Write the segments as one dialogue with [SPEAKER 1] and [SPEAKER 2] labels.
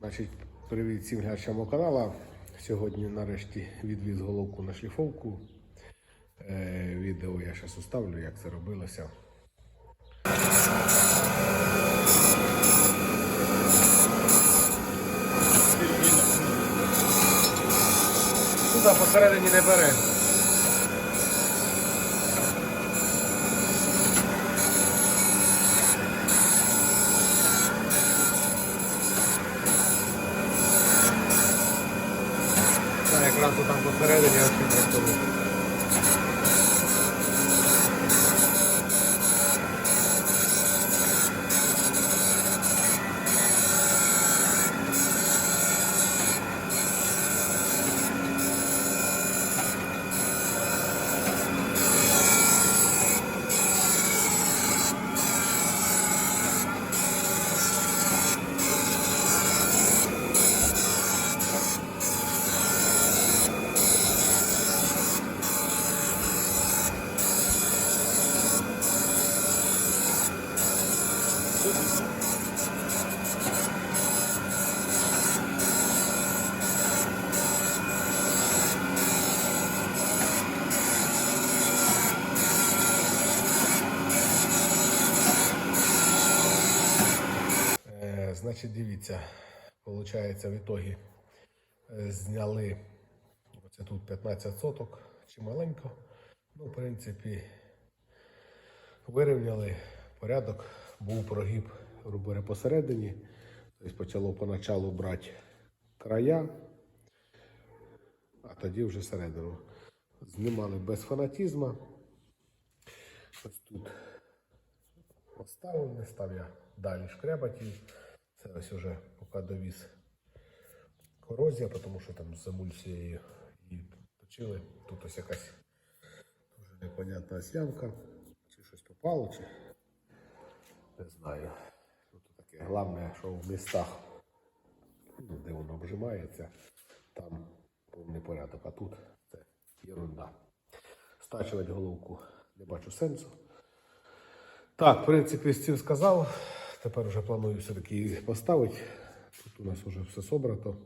[SPEAKER 1] Значить, привіт всім глядачам мого каналу. Сьогодні нарешті відвіз головку на шліфовку. Е, відео я зараз уставлю, як це робилося. Туди посередині не бере. Та якраз там посередині я всім трактору. Е, значить, дивіться, виходить, в ітогі е, зняли оце тут 15 соток, чи маленько. Ну, в принципі, вирівняли порядок, був прогиб говоря, посередині. Тобто почало поначалу брати края, а тоді вже середину. Знімали без фанатізму. Ось тут поставив, не став я далі шкрябати. Це ось уже поки довіз корозія, тому що там з емульсією її точили. Тут ось якась дуже непонятна ямка. Чи щось попало, чи не знаю. Тут таке головне, що в містах, ну, де воно обжимається, там повний порядок, а тут це ерунда. Стачувати головку не бачу сенсу. Так, в принципі, з цим сказав. Тепер вже планую все-таки поставити. Тут у нас вже все собрато.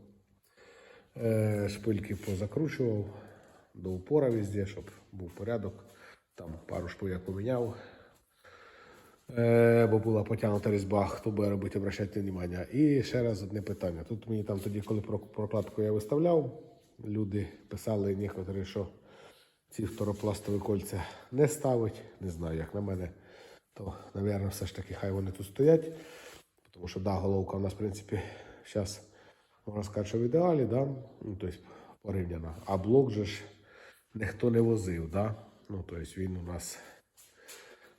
[SPEAKER 1] Е, шпильки позакручував до упора везде, щоб був порядок. Там пару шпиль я поміняв. Е, бо була потягнута різьба, хто буде робити, обращайте увагу. І ще раз одне питання. Тут мені там тоді, коли прокладку я виставляв, люди писали некоторі, що ці второпластові кольця не ставить. Не знаю, як на мене, то, мабуть, все ж таки хай вони тут стоять. Тому що да, головка у нас, в принципі, зараз можна сказати, що в ідеалі, да? ну, тобто порівняно. А блок же ж ніхто не возив, да? ну, тобто він у нас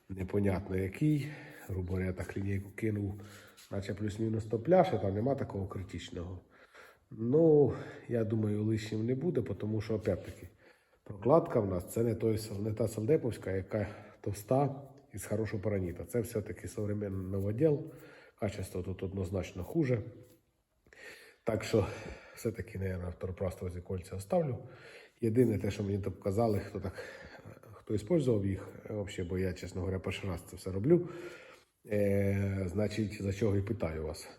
[SPEAKER 1] непонятно який. Грубо я так лінійку кинув, наче плюс-мінус то пляше, там нема такого критичного. Ну, я думаю, лишнім не буде, тому що, опять-таки, прокладка в нас це не, той, не та солдеповська, яка товста із хорошого параніта. Це все-таки современний новоділ. Качество тут однозначно хуже. Так що, все-таки, наверное, второпластові кольця оставлю. Єдине те, що мені то показали, хто так хто использував їх, вообще, бо я, чесно говоря, перший раз це все роблю. Е, значить, за чого і питаю вас.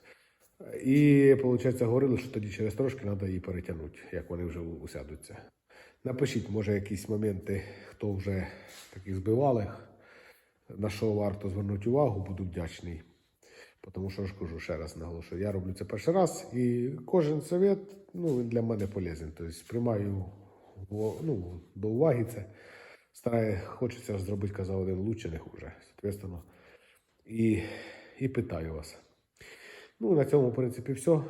[SPEAKER 1] І, виходить, говорили, що тоді через трошки треба її перетягнути, як вони вже усядуться. Напишіть, може, якісь моменти, хто вже таких збивали, на що варто звернути увагу, буду вдячний. Тому що ж кажу ще раз наголошую, я роблю це перший раз, і кожен совет ну, він для мене полезен. Тобто приймаю ну, до уваги це. Старає, хочеться зробити, казав один, лучше, не хуже. Соответственно, і, і питаю вас. Ну, на цьому, в принципі, все.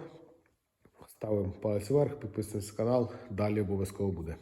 [SPEAKER 1] Ставимо палець вверх, підписуємося на канал. Далі обов'язково буде.